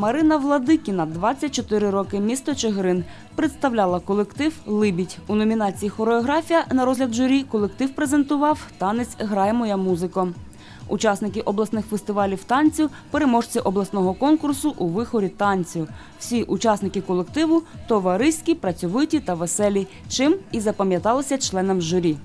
Марина Владикіна, 24 роки, місто Чигирин, представляла колектив Либідь. У номінації Хореографія на розгляд журі колектив презентував танець грає моя музико. Учасники обласних фестивалів танцю, переможці обласного конкурсу у вихорі танцю. Всі учасники колективу товариські, працьовиті та веселі, чим і запам'яталися членам журі.